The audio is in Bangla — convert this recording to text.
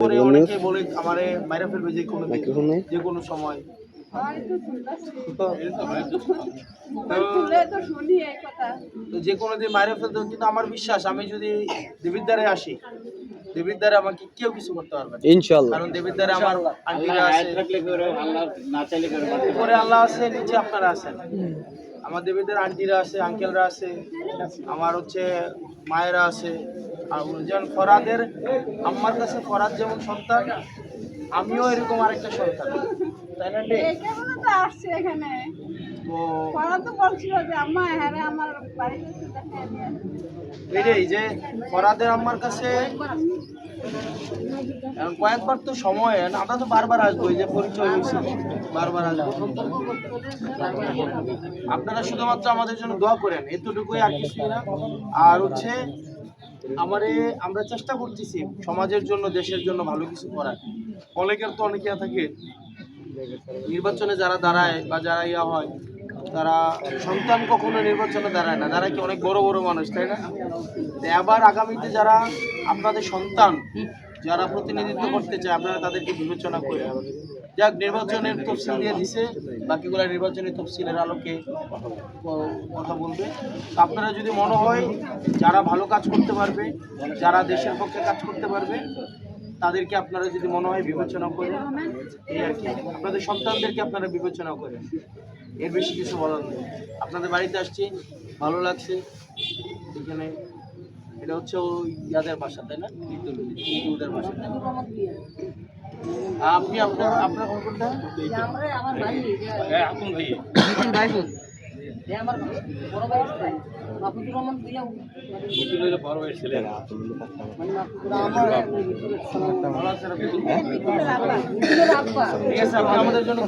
পরে অনেকে বলে আমারে মাইরা ফেলবে যে কোনো দিন, যে কোনো সময়। তো শুনলে তো শুনি এই কথা। তো যে কোনো দিন মাইরা ফেলতে কিন্তু আমার বিশ্বাস আমি যদি দেবীর দ্বারে আসি দেবীর দ্বারে আমাকে কেউ কিছু করতে পারবে না। ইনশাল্লাহ কারণ দেবীর দ্বারে আমার আন্টিরা আছে। উপরে আল্লাহ আছে নিচে আপনারা আছেন। আমার দেবীদের আন্টিরা আছে আঙ্কেলরা আছে আমার হচ্ছে মায়েরা আছে। আর যেমন ফরাদের আমার কাছে ফরাদ যেমন সন্তান আমিও এরকম আরেকটা সন্তান। তাই না ঠিক? এইটা বলে তো আসছে এখানে। তো বলছিল যে আম্মা হ্যাঁ আমার বাড়িতে একটু দেখা দিয়ে এটাই যে ফরাদের আম্মার কাছে কয়েকবার তো সময় আমরা তো বারবার আসব, এই যে পরিচয় হয়েছে। বারবার আসব। আপনারা শুধুমাত্র আমাদের জন্য দোয়া করেন, এতটুকুই আর কিছুই না। আর হচ্ছে, আমারে, আমরা চেষ্টা করতেছি সমাজের জন্য, দেশের জন্য ভালো কিছু করার। অনেকের তো অনেকে থাকে, নির্বাচনে যারা দাঁড়ায় বা যারা ইয়া হয় তারা সন্তান কখনো নির্বাচনে দাঁড়ায় না। তারা কি অনেক বড় বড় মানুষ, তাই না? তো এবার আগামীতে যারা আপনাদের সন্তান, যারা প্রতিনিধিত্ব করতে চায়, আপনারা তাদেরকে বিবেচনা করে যাক, নির্বাচনের তফসিল দিয়ে দিছে, বাকিগুলো নির্বাচনী তফসিলের আলোকে কথা বলবে। আপনারা যদি মনে হয় যারা ভালো কাজ করতে পারবে, যারা দেশের পক্ষে কাজ করতে পারবে তাদেরকে আপনারা যদি মনে হয় বিবেচনা করেন এই আর কি আপনাদের সন্তানদেরকে আপনারা বিবেচনা করেন এর বেশি কিছু বলার নেই আপনাদের বাড়িতে আসছি ভালো লাগছে এখানে এটা হচ্ছে ওই ইয়াদের বাসা তাই না হিন্দুদের বাসা আপনি আপনার আপনার কোনটা আমার বড় ভাই মাহফুজুর রহমান আছে আপনি আমাদের জন্য